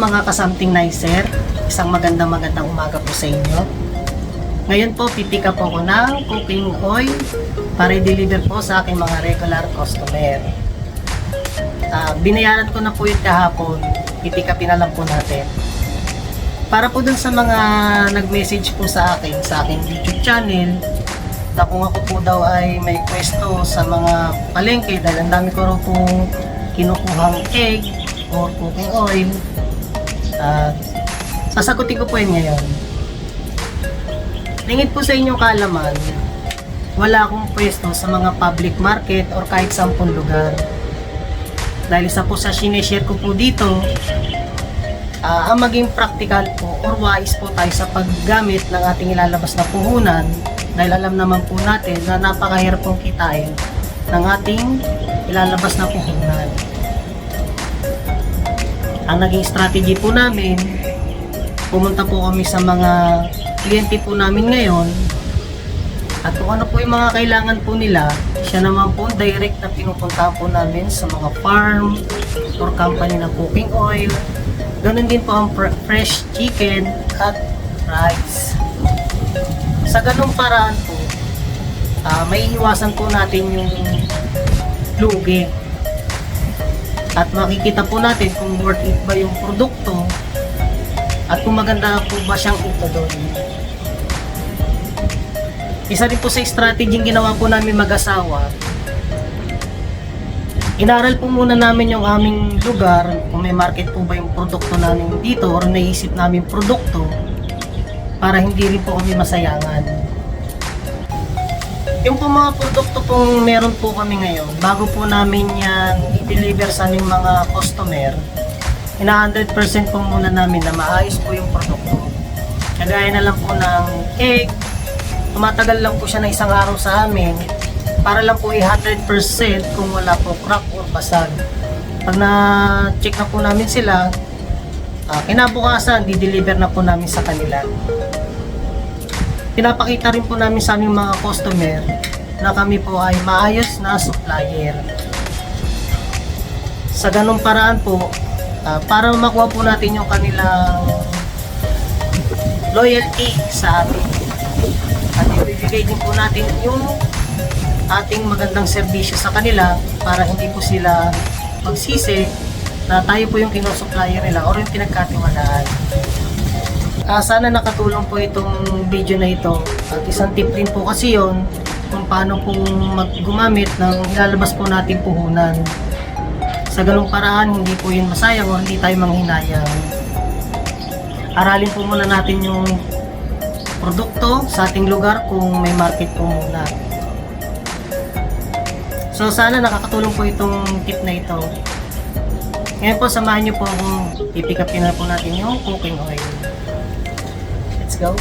mga kasamting nicer. Isang magandang magandang umaga po sa inyo. Ngayon po, pipika po ako ng cooking oil para i-deliver po sa aking mga regular customer. Ah, binayaran ko na po yun kahapon. Pipikapin na lang po natin. Para po dun sa mga nag-message po sa akin, sa aking YouTube channel, na kung ako po daw ay may pwesto sa mga palengke dahil ang dami ko raw pong kinukuhang egg or cooking oil. At sasagutin ko po yun ngayon. Lingid po sa inyong kaalaman, wala akong pwesto sa mga public market or kahit sampung lugar. Dahil isa po sa sineshare ko po dito, ah, ang maging practical po or wise po tayo sa paggamit ng ating ilalabas na puhunan dahil alam naman po natin na napakahirap pong kitain ng ating ilalabas na puhunan. Ang naging strategy po namin, pumunta po kami sa mga kliyente po namin ngayon at kung ano po yung mga kailangan po nila, siya naman po direct na pinupunta po namin sa mga farm or company na cooking oil. Ganun din po ang fr- fresh chicken at rice. Sa ganung paraan po, ah, may iwasan po natin yung lugi. At makikita po natin kung worth it ba yung produkto at kung maganda po ba siyang ito doon. Isa din po sa strategy yung ginawa po namin mag-asawa. Inaral po muna namin yung aming lugar, kung may market po ba yung produkto namin dito or naisip namin produkto para hindi rin po kami masayangan. Yung po mga produkto pong meron po kami ngayon, bago po namin yan i-deliver sa aming mga customer, ina 100% po muna namin na maayos po yung produkto. Kagaya na lang po ng egg, tumatagal lang po siya ng isang araw sa amin para lang po i-100% kung wala po crack or basag. Pag na-check na po namin sila, ah, kinabukasan, di-deliver na po namin sa kanila. Pinapakita rin po namin sa aming mga customer na kami po ay maayos na supplier. Sa ganung paraan po, ah, para makuha po natin yung kanilang loyalty sa atin. At ibibigay din po natin yung ating magandang serbisyo sa kanila para hindi po sila magsisi na tayo po yung kinusupplier nila or yung pinagkatiwalaan. Ah, sana nakatulong po itong video na ito at isang tip rin po kasi yon kung paano po maggumamit ng ilalabas po natin puhunan. Sa ganung paraan, hindi po yun masayang o hindi tayo manghinayang. Aralin po muna natin yung produkto sa ating lugar kung may market po muna. So sana nakakatulong po itong tip na ito. Ngayon po samahan niyo po akong pipikapin na po natin yung cooking oil. go.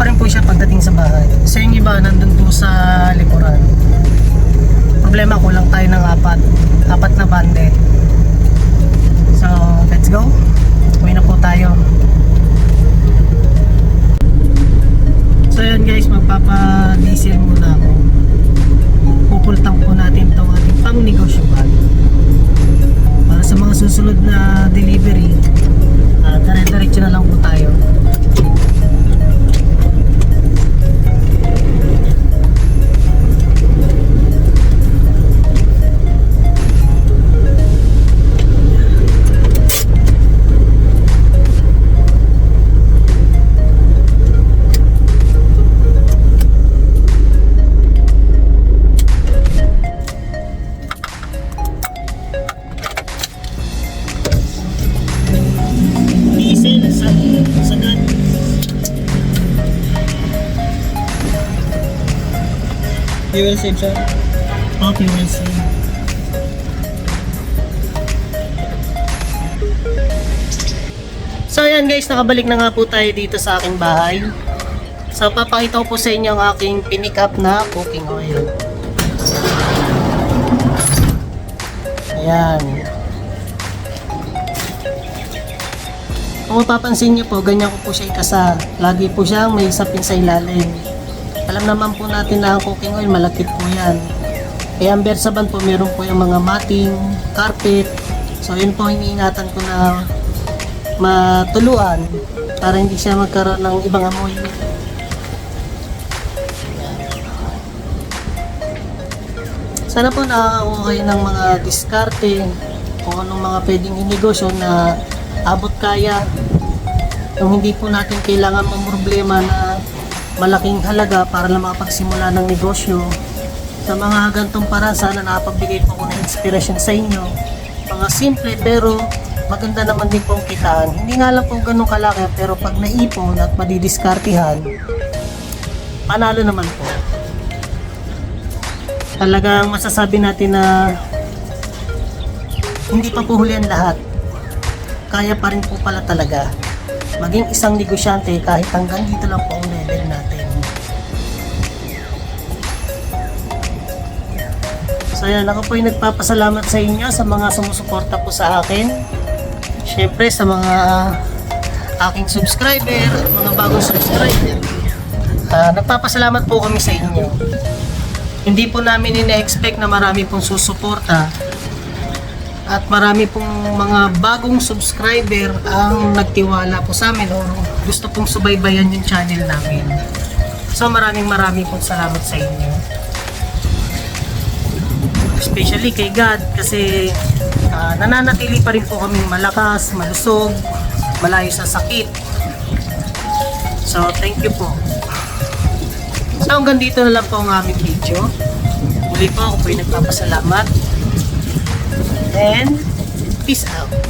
pa rin po siya pagdating sa bahay. So yung iba nandun po sa likuran. Problema ko lang tayo ng apat. Apat na bande. So let's go. Uwi na po tayo. So yun guys, magpapa-diesel muna ako. Fuel save siya. Okay, we'll see. So ayan guys, nakabalik na nga po tayo dito sa aking bahay. So papakita ko po sa inyo ang aking pinick up na cooking oil. Ayan. Kung mapapansin niyo po, ganyan ko po siya ikasa. Lagi po siyang may sapin sa ilalim. Alam naman po natin na ang cooking oil, malakit po yan. Kaya ang Bersaban po, meron po yung mga matting, carpet. So yun po iniingatan ko na matuluan para hindi siya magkaroon ng ibang amoy. Sana po nakakakuha kayo ng mga diskarte kung anong mga pwedeng inegosyo na abot kaya yung hindi po natin kailangan problema na malaking halaga para lang makapagsimula ng negosyo. Sa mga gantong para sana nakapagbigay po ako ng inspiration sa inyo. Mga simple pero maganda naman din pong kitaan. Hindi nga lang po ganun kalaki pero pag naipon at madidiskartihan, panalo naman po. Talagang masasabi natin na hindi pa po huli ang lahat. Kaya pa rin po pala talaga maging isang negosyante kahit hanggang dito lang po ang level So yan, ako po yung nagpapasalamat sa inyo sa mga sumusuporta po sa akin. Siyempre sa mga aking subscriber mga bagong subscriber. Ah, nagpapasalamat po kami sa inyo. Hindi po namin ina-expect na marami pong susuporta at marami pong mga bagong subscriber ang nagtiwala po sa amin o gusto pong subaybayan yung channel namin. So maraming maraming pong salamat sa inyo. Especially kay God kasi ah, nananatili pa rin po kaming malakas, malusog, malayo sa sakit. So thank you po. So hanggang dito na lang po ang aming video. Muli po ako po nagpapasalamat. And peace out.